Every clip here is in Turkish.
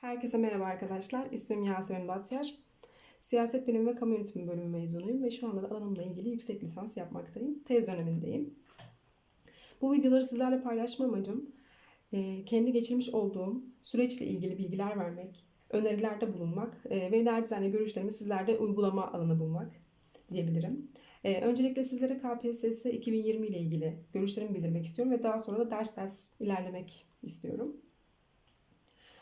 Herkese merhaba arkadaşlar. İsmim Yasemin Batyar. Siyaset Bilimi ve Kamu Yönetimi bölümü mezunuyum ve şu anda da alanımla ilgili yüksek lisans yapmaktayım. Tez dönemindeyim. Bu videoları sizlerle paylaşma amacım e, kendi geçirmiş olduğum süreçle ilgili bilgiler vermek, önerilerde bulunmak e, ve narizane görüşlerimi sizlerde uygulama alanı bulmak diyebilirim. E, öncelikle sizlere KPSS 2020 ile ilgili görüşlerimi bildirmek istiyorum ve daha sonra da ders ders ilerlemek istiyorum.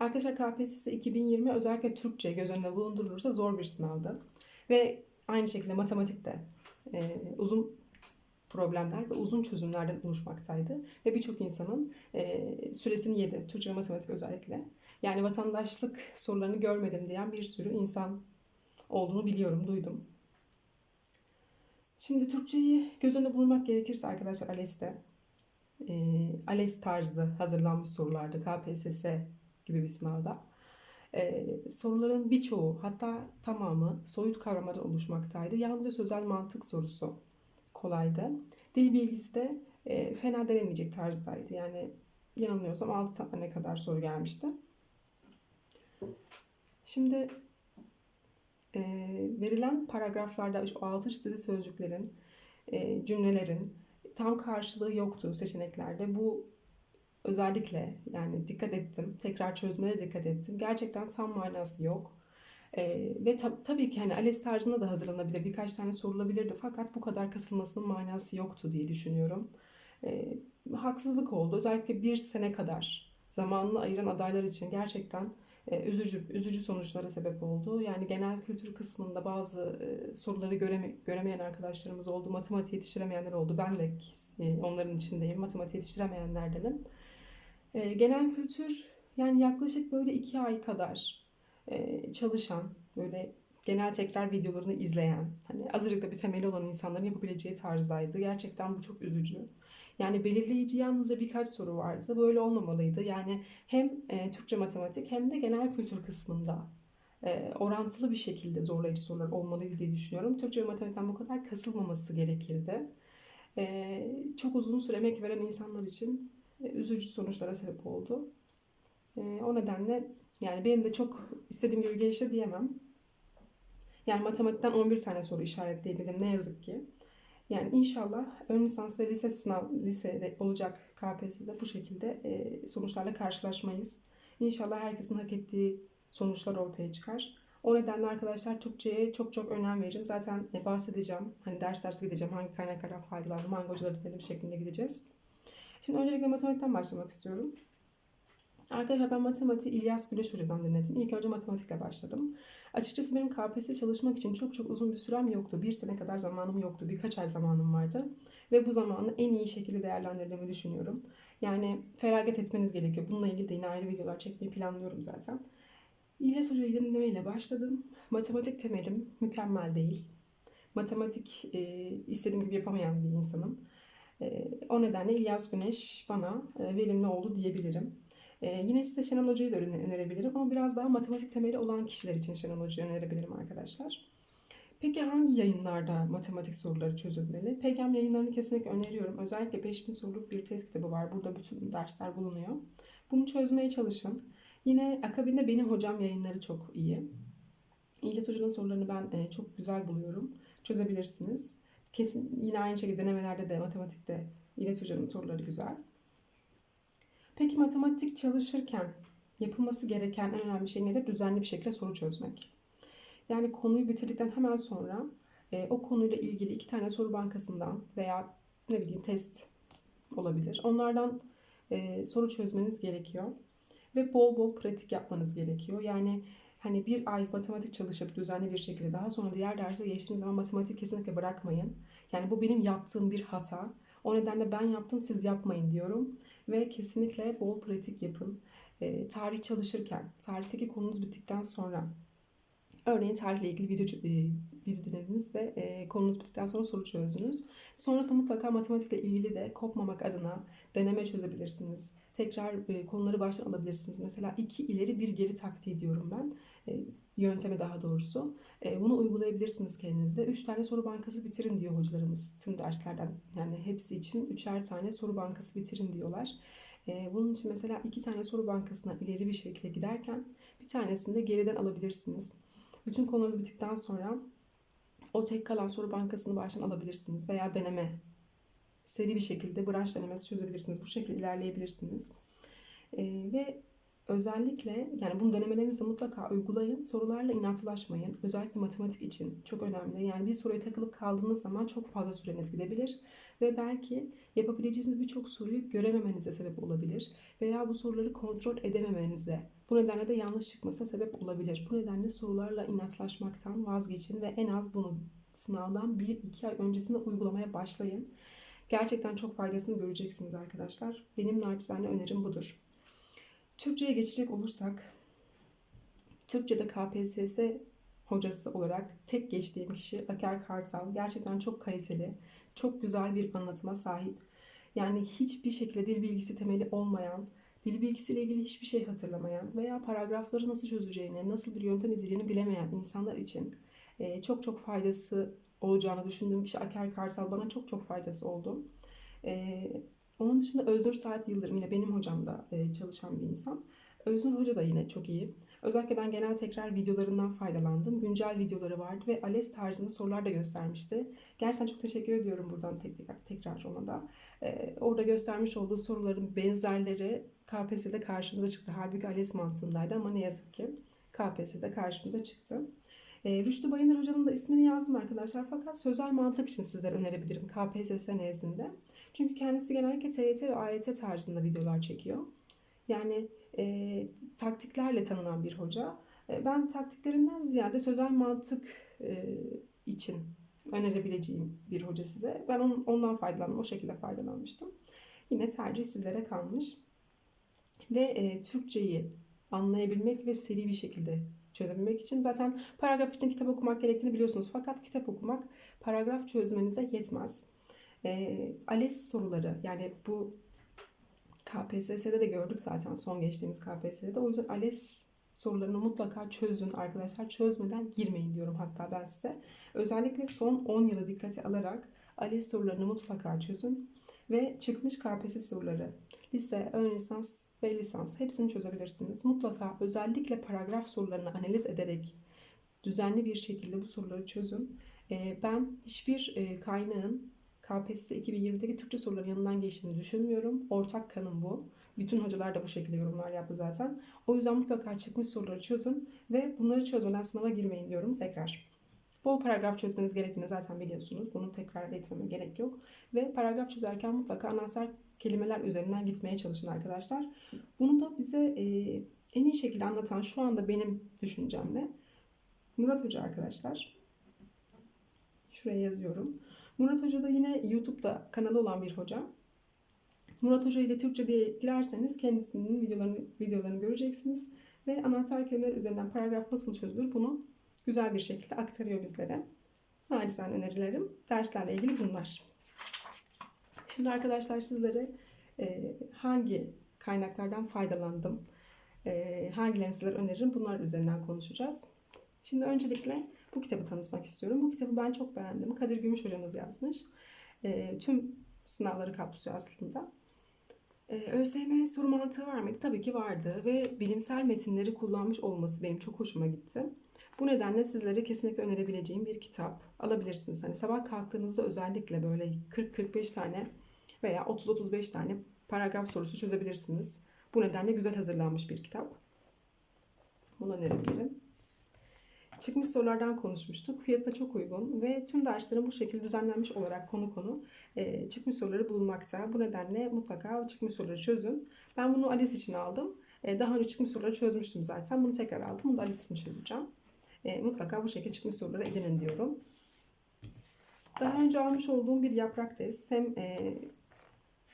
Arkadaşlar KPSS 2020 özellikle Türkçe göz önünde bulundurulursa zor bir sınavdı. Ve aynı şekilde matematikte e, uzun problemler ve uzun çözümlerden oluşmaktaydı. Ve birçok insanın e, süresini yedi. Türkçe ve matematik özellikle. Yani vatandaşlık sorularını görmedim diyen bir sürü insan olduğunu biliyorum, duydum. Şimdi Türkçeyi göz önünde bulundurmak gerekirse arkadaşlar ALES'te e, ALES tarzı hazırlanmış sorulardı KPSS gibi bir sınavda. Ee, soruların birçoğu hatta tamamı soyut kavramadan oluşmaktaydı. Yalnızca sözel mantık sorusu kolaydı. Dil bilgisi de e, fena denemeyecek tarzdaydı. Yani yanılmıyorsam 6 tane kadar soru gelmişti. Şimdi e, verilen paragraflarda şu altı çizili sözcüklerin, e, cümlelerin tam karşılığı yoktu seçeneklerde. Bu özellikle yani dikkat ettim. Tekrar çözmeye dikkat ettim. Gerçekten tam manası yok. Ee, ve tab- tabii ki hani ALES tarzında da hazırlanabilir. Birkaç tane sorulabilirdi. Fakat bu kadar kasılmasının manası yoktu diye düşünüyorum. Ee, haksızlık oldu. Özellikle bir sene kadar zamanını ayıran adaylar için gerçekten e, üzücü üzücü sonuçlara sebep oldu. Yani genel kültür kısmında bazı e, soruları göreme, göremeyen arkadaşlarımız oldu. Matematik yetiştiremeyenler oldu. Ben de e, onların içindeyim. Matematik yetiştiremeyenlerdenim. E, genel kültür yani yaklaşık böyle iki ay kadar e, çalışan, böyle genel tekrar videolarını izleyen, hani azıcık da bir temeli olan insanların yapabileceği tarzdaydı. Gerçekten bu çok üzücü. Yani belirleyici yalnızca birkaç soru vardı. Böyle olmamalıydı. Yani hem e, Türkçe matematik hem de genel kültür kısmında e, orantılı bir şekilde zorlayıcı sorular olmalıydı diye düşünüyorum. Türkçe ve matematikten bu kadar kasılmaması gerekirdi. E, çok uzun süre emek veren insanlar için üzücü sonuçlara sebep oldu. E, o nedenle yani benim de çok istediğim gibi geçti diyemem. Yani matematikten 11 tane soru işaretleyebildim ne yazık ki. Yani inşallah ön lisans ve lise sınav lisede olacak KPSS'de bu şekilde e, sonuçlarla karşılaşmayız. İnşallah herkesin hak ettiği sonuçlar ortaya çıkar. O nedenle arkadaşlar Türkçe'ye çok çok önem verin. Zaten bahsedeceğim. Hani ders ders gideceğim. Hangi kaynaklardan faydalandım, hangi hocaları dinledim şeklinde gideceğiz. Şimdi öncelikle matematikten başlamak istiyorum. Arkadaşlar ben matematiği İlyas Güneş Hoca'dan dinledim. İlk önce matematikle başladım. Açıkçası benim KPSS çalışmak için çok çok uzun bir sürem yoktu. Bir sene kadar zamanım yoktu. Birkaç ay zamanım vardı. Ve bu zamanı en iyi şekilde değerlendirdiğimi düşünüyorum. Yani feragat etmeniz gerekiyor. Bununla ilgili de yine ayrı videolar çekmeyi planlıyorum zaten. İlyas Hoca'yı dinlemeyle başladım. Matematik temelim mükemmel değil. Matematik e, istediğim gibi yapamayan bir insanım. E, o nedenle İlyas Güneş bana e, verimli oldu diyebilirim. E, yine size Şenol Hoca'yı da önerebilirim ama biraz daha matematik temeli olan kişiler için Şenol Hoca'yı önerebilirim arkadaşlar. Peki hangi yayınlarda matematik soruları çözülmeli? PGM yayınlarını kesinlikle öneriyorum. Özellikle 5000 soruluk bir test kitabı var. Burada bütün dersler bulunuyor. Bunu çözmeye çalışın. Yine akabinde benim hocam yayınları çok iyi. İlyas Hoca'nın sorularını ben e, çok güzel buluyorum. Çözebilirsiniz. Kesin yine aynı şekilde denemelerde de matematikte İlyas Hoca'nın soruları güzel. Peki matematik çalışırken yapılması gereken en önemli şey nedir? Düzenli bir şekilde soru çözmek. Yani konuyu bitirdikten hemen sonra e, o konuyla ilgili iki tane soru bankasından veya ne bileyim test olabilir. Onlardan e, soru çözmeniz gerekiyor. Ve bol bol pratik yapmanız gerekiyor. Yani hani bir ay matematik çalışıp düzenli bir şekilde daha sonra diğer derse geçtiğiniz zaman matematik kesinlikle bırakmayın. Yani bu benim yaptığım bir hata. O nedenle ben yaptım siz yapmayın diyorum. Ve kesinlikle bol pratik yapın. E, tarih çalışırken, tarihteki konunuz bittikten sonra Örneğin tarihle ilgili video, e, video dinlediniz ve e, konunuz bittikten sonra soru çözdünüz. Sonrasında mutlaka matematikle ilgili de kopmamak adına deneme çözebilirsiniz. Tekrar e, konuları baştan alabilirsiniz. Mesela iki ileri bir geri taktiği diyorum ben. E, yöntemi daha doğrusu. E, bunu uygulayabilirsiniz kendinizde. Üç tane soru bankası bitirin diyor hocalarımız tüm derslerden. Yani hepsi için üçer tane soru bankası bitirin diyorlar. E, bunun için mesela iki tane soru bankasına ileri bir şekilde giderken bir tanesini de geriden alabilirsiniz. Bütün konularınız bittikten sonra o tek kalan soru bankasını baştan alabilirsiniz veya deneme seri bir şekilde branş denemesi çözebilirsiniz. Bu şekilde ilerleyebilirsiniz. E, ve özellikle yani bunu denemelerinizde mutlaka uygulayın. Sorularla inatlaşmayın. Özellikle matematik için çok önemli. Yani bir soruya takılıp kaldığınız zaman çok fazla süreniz gidebilir ve belki yapabileceğiniz birçok soruyu görememenize sebep olabilir veya bu soruları kontrol edememenize bu nedenle de yanlış çıkmasına sebep olabilir. Bu nedenle sorularla inatlaşmaktan vazgeçin ve en az bunu sınavdan 1-2 ay öncesinde uygulamaya başlayın. Gerçekten çok faydasını göreceksiniz arkadaşlar. Benim naçizane önerim budur. Türkçe'ye geçecek olursak, Türkçe'de KPSS hocası olarak tek geçtiğim kişi Aker Kartal. Gerçekten çok kaliteli, çok güzel bir anlatıma sahip. Yani hiçbir şekilde dil bilgisi temeli olmayan, dil bilgisiyle ilgili hiçbir şey hatırlamayan veya paragrafları nasıl çözeceğini, nasıl bir yöntem izleyeceğini bilemeyen insanlar için e, çok çok faydası olacağını düşündüğüm kişi Aker Kartal bana çok çok faydası oldu. Onun dışında Öznur Saat Yıldırım yine benim hocamda e, çalışan bir insan. Öznur Hoca da yine çok iyi. Özellikle ben genel tekrar videolarından faydalandım. Güncel videoları vardı ve ALES tarzında sorular da göstermişti. Gerçekten çok teşekkür ediyorum buradan tekrar, tekrar ona da. Ee, orada göstermiş olduğu soruların benzerleri KPSS'de karşımıza çıktı. Halbuki ALES mantığındaydı ama ne yazık ki KPSS'de karşımıza çıktı. E, Rüştü Bayındır Hoca'nın da ismini yazdım arkadaşlar. Fakat sözel mantık için sizlere önerebilirim KPSS nezdinde. Çünkü kendisi genellikle TYT ve AYT tarzında videolar çekiyor. Yani e, taktiklerle tanınan bir hoca. E, ben taktiklerinden ziyade sözel mantık e, için önerebileceğim bir hoca size. Ben on, ondan faydalandım, o şekilde faydalanmıştım. Yine tercih sizlere kalmış. Ve e, Türkçeyi anlayabilmek ve seri bir şekilde çözebilmek için zaten paragraf için kitap okumak gerektiğini biliyorsunuz. Fakat kitap okumak paragraf çözmenize yetmez. E, ALES soruları yani bu KPSS'de de gördük zaten son geçtiğimiz KPSS'de. O yüzden ALES sorularını mutlaka çözün arkadaşlar. Çözmeden girmeyin diyorum hatta ben size. Özellikle son 10 yılı dikkate alarak ALES sorularını mutlaka çözün. Ve çıkmış KPSS soruları, lise, ön lisans ve lisans hepsini çözebilirsiniz. Mutlaka özellikle paragraf sorularını analiz ederek düzenli bir şekilde bu soruları çözün. Ben hiçbir kaynağın KPSS 2020'deki Türkçe soruların yanından geçtiğini düşünmüyorum. Ortak kanım bu. Bütün hocalar da bu şekilde yorumlar yaptı zaten. O yüzden mutlaka çıkmış soruları çözün ve bunları çözmeden sınava girmeyin diyorum tekrar. Bol paragraf çözmeniz gerektiğini zaten biliyorsunuz. Bunu tekrar etmeme gerek yok. Ve paragraf çözerken mutlaka anahtar kelimeler üzerinden gitmeye çalışın arkadaşlar. Bunu da bize e, en iyi şekilde anlatan şu anda benim düşüncemle Murat Hoca arkadaşlar. Şuraya yazıyorum. Murat Hoca da yine YouTube'da kanalı olan bir hoca. Murat Hoca ile Türkçe diye girerseniz kendisinin videolarını, videolarını göreceksiniz. Ve anahtar kelimeler üzerinden paragraf nasıl çözülür bunu güzel bir şekilde aktarıyor bizlere. Nacizane önerilerim derslerle ilgili bunlar. Şimdi arkadaşlar sizlere e, hangi kaynaklardan faydalandım, e, hangilerini sizlere öneririm bunlar üzerinden konuşacağız. Şimdi öncelikle bu kitabı tanıtmak istiyorum. Bu kitabı ben çok beğendim. Kadir Gümüş hocamız yazmış. E, tüm sınavları kapsıyor aslında. E, ÖSYM soru mantığı var mıydı? Tabii ki vardı ve bilimsel metinleri kullanmış olması benim çok hoşuma gitti. Bu nedenle sizlere kesinlikle önerebileceğim bir kitap alabilirsiniz. Hani sabah kalktığınızda özellikle böyle 40-45 tane veya 30-35 tane paragraf sorusu çözebilirsiniz. Bu nedenle güzel hazırlanmış bir kitap. Bunu önerebilirim. Çıkmış sorulardan konuşmuştuk. Fiyatı da çok uygun ve tüm derslerin bu şekilde düzenlenmiş olarak konu konu e, çıkmış soruları bulunmakta. Bu nedenle mutlaka çıkmış soruları çözün. Ben bunu ALES için aldım. E, daha önce çıkmış soruları çözmüştüm zaten. Bunu tekrar aldım. Bunu da ALES için çözeceğim. E, mutlaka bu şekilde çıkmış soruları edinin diyorum. Daha önce almış olduğum bir yaprak test hem e,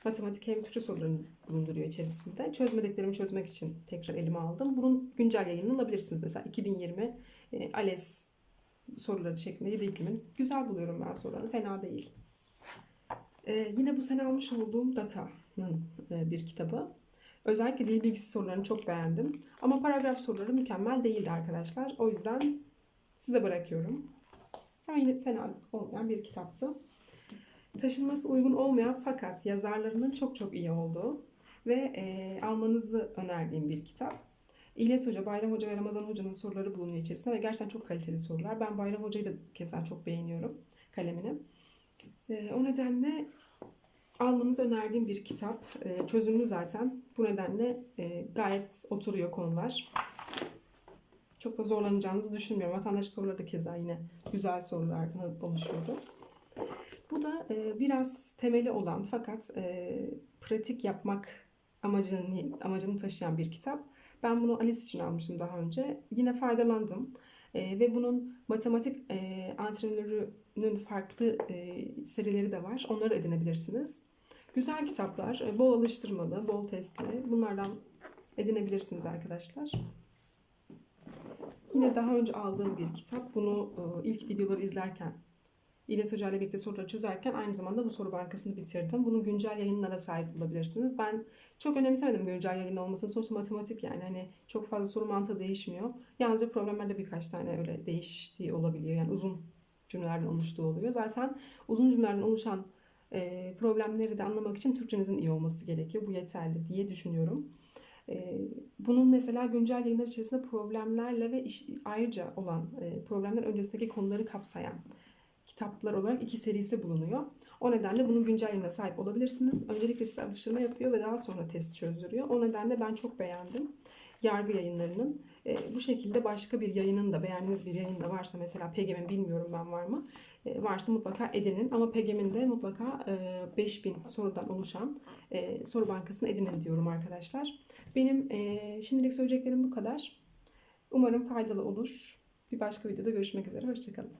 matematik hem Türkçe sorularını bulunduruyor içerisinde. Çözmediklerimi çözmek için tekrar elime aldım. Bunun güncel yayınını alabilirsiniz. Mesela 2020 e, ALES soruları şeklinde 7 iklimin. Güzel buluyorum ben sorularını. Fena değil. E, yine bu sene almış olduğum Data'nın e, bir kitabı. Özellikle dil bilgisi sorularını çok beğendim. Ama paragraf soruları mükemmel değildi arkadaşlar. O yüzden size bırakıyorum. Yani yine fena olmayan bir kitaptı. Taşınması uygun olmayan fakat yazarlarının çok çok iyi olduğu ve e, almanızı önerdiğim bir kitap. İlyas Hoca, Bayram Hoca ve Ramazan Hoca'nın soruları bulunuyor içerisinde ve gerçekten çok kaliteli sorular. Ben Bayram Hoca'yı da keza çok beğeniyorum kalemini. E, o nedenle almanızı önerdiğim bir kitap. E, çözümlü zaten. Bu nedenle e, gayet oturuyor konular. Çok da zorlanacağınızı düşünmüyorum. Vatandaş soruları da keza yine güzel sorulardan oluşuyordu. Bu da e, biraz temeli olan fakat e, pratik yapmak amacını, amacını taşıyan bir kitap. Ben bunu Alice için almıştım daha önce. Yine faydalandım. E, ve bunun matematik e, antrenörünün farklı e, serileri de var. Onları da edinebilirsiniz. Güzel kitaplar, e, bol alıştırmalı, bol testli. Bunlardan edinebilirsiniz arkadaşlar. Yine daha önce aldığım bir kitap. Bunu e, ilk videoları izlerken İlyas Hoca ile birlikte soruları çözerken aynı zamanda bu soru bankasını bitirdim. Bunun güncel yayınına da sahip olabilirsiniz. Ben çok önemsemedim güncel yayın olmasını. Sonuçta matematik yani hani çok fazla soru mantığı değişmiyor. Yalnızca problemlerde birkaç tane öyle değiştiği olabiliyor. Yani uzun cümlelerden oluştuğu oluyor. Zaten uzun cümlelerden oluşan e, problemleri de anlamak için Türkçenizin iyi olması gerekiyor. Bu yeterli diye düşünüyorum. E, bunun mesela güncel yayınlar içerisinde problemlerle ve iş, ayrıca olan e, problemler öncesindeki konuları kapsayan kitaplar olarak iki serisi bulunuyor. O nedenle bunun güncel yayına sahip olabilirsiniz. Öncelikle size alıştırma yapıyor ve daha sonra test çözdürüyor. O nedenle ben çok beğendim yargı yayınlarının. E, bu şekilde başka bir yayının da beğendiğiniz bir yayın da varsa mesela PGM'in bilmiyorum ben var mı? E, varsa mutlaka edinin ama PGM'in de mutlaka e, 5000 sorudan oluşan e, soru bankasını edinin diyorum arkadaşlar. Benim e, şimdilik söyleyeceklerim bu kadar. Umarım faydalı olur. Bir başka videoda görüşmek üzere. Hoşçakalın.